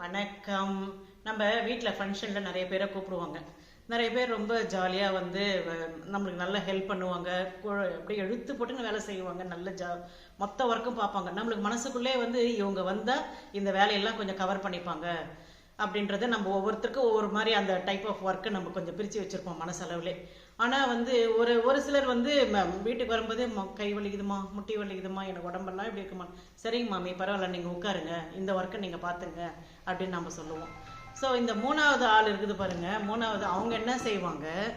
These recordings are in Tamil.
வணக்கம். நம்ம வீட்டில் ஃபங்க்ஷனில் நிறைய பேரை கூப்பிடுவாங்க. நிறைய பேர் ரொம்ப ஜாலியாக வந்து வ- நம்மளுக்கு நல்லா ஹெல்ப் பண்ணுவாங்க. அப்படியே எழுத்து போட்டுன்னு வேலை செய்வாங்க. நல்ல ஜா மொத்த ஒர்க்கும் பார்ப்பாங்க. நம்மளுக்கு மனசுக்குள்ளே வந்து இவங்க வந்தால் இந்த வேலையெல்லாம் கொஞ்சம் கவர் பண்ணிப்பாங்க. அப்படின்றத நம்ம ஒவ்வொருத்தருக்கும் ஒவ்வொரு மாதிரி அந்த டைப் ஆஃப் ஒர்க்கை நம்ம கொஞ்சம் பிரித்து வச்சுருப்போம் மனசளவுலே. ஆனால் வந்து ஒரு ஒரு சிலர் வந்து ம- வீட்டுக்கு வரும்போது "ம- கை வலிக்குதுமா முட்டி வலிக்குதுமா எனக்கு உடம்பெல்லாம் இப்படி இருக்குமா? சரிங்க மாமி பரவாயில்ல நீங்கள் உட்காருங்க. இந்த ஒர்க்கை நீங்கள் பார்த்துங்க அப்படின்னு நம்ம சொல்லுவோம். ஸோ இந்த மூணாவது ஆள் இருக்குது பாருங்கள் மூணாவது அவங்க என்ன செய்வாங்க?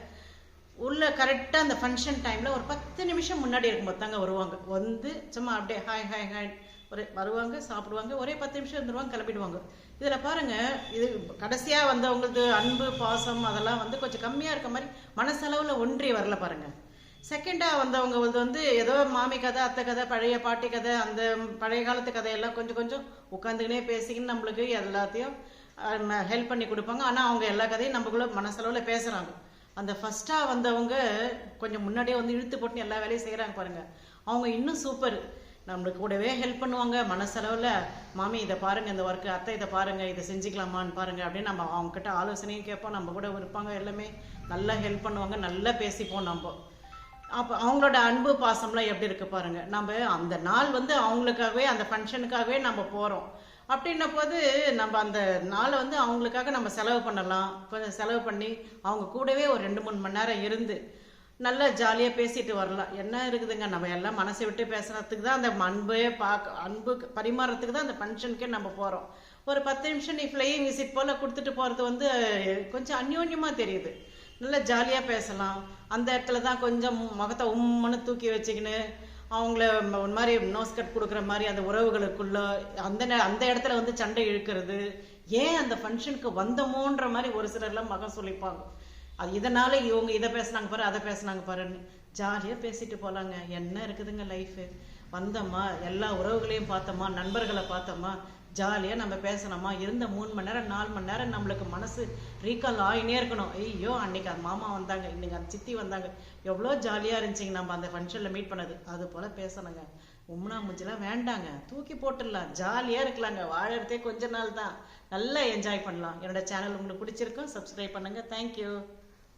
உள்ள கரெக்டாக அந்த ஃபங்க்ஷன் டைமில் ஒரு பத்து நிமிஷம் முன்னாடி இருக்கும்போது தாங்க வருவாங்க. வந்து சும்மா அப்படியே ஹாய் ஹாய் ஹாய் ஒரே வருவாங்க சாப்பிடுவாங்க ஒரே பத்து நிமிஷம் இருந்துருவாங்க கிளம்பிடுவாங்க. இதில் பாருங்கள் இது கடைசியாக வந்தவங்களது அன்பு பாசம் அதெல்லாம் வந்து கொஞ்சம் கம்மியாக இருக்க மாதிரி மனசளவில் ஒன்றி வரல பாருங்கள் செகண்டாக வந்தவங்க வந்து வந்து ஏதோ மாமி கதை அத்தை கதை பழைய பாட்டி கதை அந்த பழைய காலத்து கதையெல்லாம் கொஞ்சம் கொஞ்சம் உட்காந்துக்கினே பேசிக்கின்னு நம்மளுக்கு எல்லாத்தையும் ஹெல்ப் பண்ணி கொடுப்பாங்க. ஆனால் அவங்க எல்லா கதையும் நம்மக்குள்ள மனசளவில் பேசுகிறாங்க அந்த ஃபஸ்ட்டாக வந்தவங்க கொஞ்சம் முன்னாடியே வந்து இழுத்து போட்டு எல்லா வேலையும் செய்கிறாங்க பாருங்கள் அவங்க இன்னும் சூப்பர் நம்மளுக்கு கூடவே ஹெல்ப் பண்ணுவாங்க. மனசளவில் மாமி இதை பாருங்க இந்த ஒர்க்கு அத்தை இதை பாருங்க இதை செஞ்சுக்கலாமான்னு பாருங்க அப்படின்னு நம்ம அவங்கக்கிட்ட ஆலோசனையும் கேட்போம். நம்ம கூட இருப்பாங்க எல்லாமே நல்லா ஹெல்ப் பண்ணுவாங்க. நல்லா பேசிப்போம் நம்ம. அப்போ அவங்களோட அன்பு பாசம்லாம் எப்படி இருக்கு பாருங்க. நம்ம அந்த நாள் வந்து அவங்களுக்காகவே அந்த ஃபங்க்ஷனுக்காகவே நம்ம போகிறோம் அப்படின்ன போது நம்ம அந்த நாளை வந்து அவங்களுக்காக நம்ம செலவு பண்ணலாம். கொஞ்சம் செலவு பண்ணி அவங்க கூடவே ஒரு ரெண்டு மூணு மணி நேரம் இருந்து நல்லா ஜாலியாக பேசிட்டு வரலாம். என்ன இருக்குதுங்க? நம்ம எல்லாம் மனசை விட்டு பேசுறதுக்கு தான் அந்த அன்பே பார்க்க அன்பு பரிமாறத்துக்கு தான் அந்த ஃபங்க்ஷனுக்கே நம்ம போகிறோம் ஒரு பத்து நிமிஷம் நீ ஃப்ளையிங் விசிட் போல் கொடுத்துட்டு போகிறது வந்து கொஞ்சம் அந்யோன்யமாக தெரியுது. நல்லா ஜாலியாக பேசலாம். அந்த இடத்துல தான் கொஞ்சம் முகத்தை உம்முன்னு தூக்கி வச்சுக்கின்னு அவங்கள ஒரு மாதிரி நோஸ் கட் கொடுக்குற மாதிரி அந்த உறவுகளுக்குள்ள அந்த அந்த இடத்துல வந்து சண்டை இழுக்கிறது. ஏன் அந்த ஃபங்க்ஷனுக்கு வந்தமோன்ற மாதிரி ஒரு சிலர்லாம் மகம் சொல்லிப்பாங்க. அது இதனால இவங்க இதை பேசுனாங்க பாரு அதை பேசுனாங்க பாருன்னு ஜாலியாக பேசிட்டு போலாங்க. என்ன இருக்குதுங்க லைஃபு வந்தோமா? எல்லா உறவுகளையும் பார்த்தோமா? நண்பர்களை பார்த்தோமா? ஜாலியாக நம்ம பேசணுமா? இருந்த மூணு மணி நேரம் நாலு மணி நேரம் நம்மளுக்கு மனசு ரீகால் ஆகினே இருக்கணும். ஐயோ அன்னைக்கு அந்த மாமா வந்தாங்க இன்னைக்கு அந்த சித்தி வந்தாங்க. எவ்வளோ ஜாலியாக இருந்துச்சிங்க நம்ம அந்த ஃபங்க்ஷனில் மீட் பண்ணது. அது போல் பேசணுங்க. உம்னா முஞ்சிலாம் வேண்டாங்க. தூக்கி போட்டுடலாம். ஜாலியாக இருக்கலாங்க. வாழறதே கொஞ்ச நாள் தான். நல்லா என்ஜாய் பண்ணலாம். என்னோட சேனல் உங்களுக்கு பிடிச்சிருக்கும் சப்ஸ்கிரைப் பண்ணுங்கள் தேங்க்யூ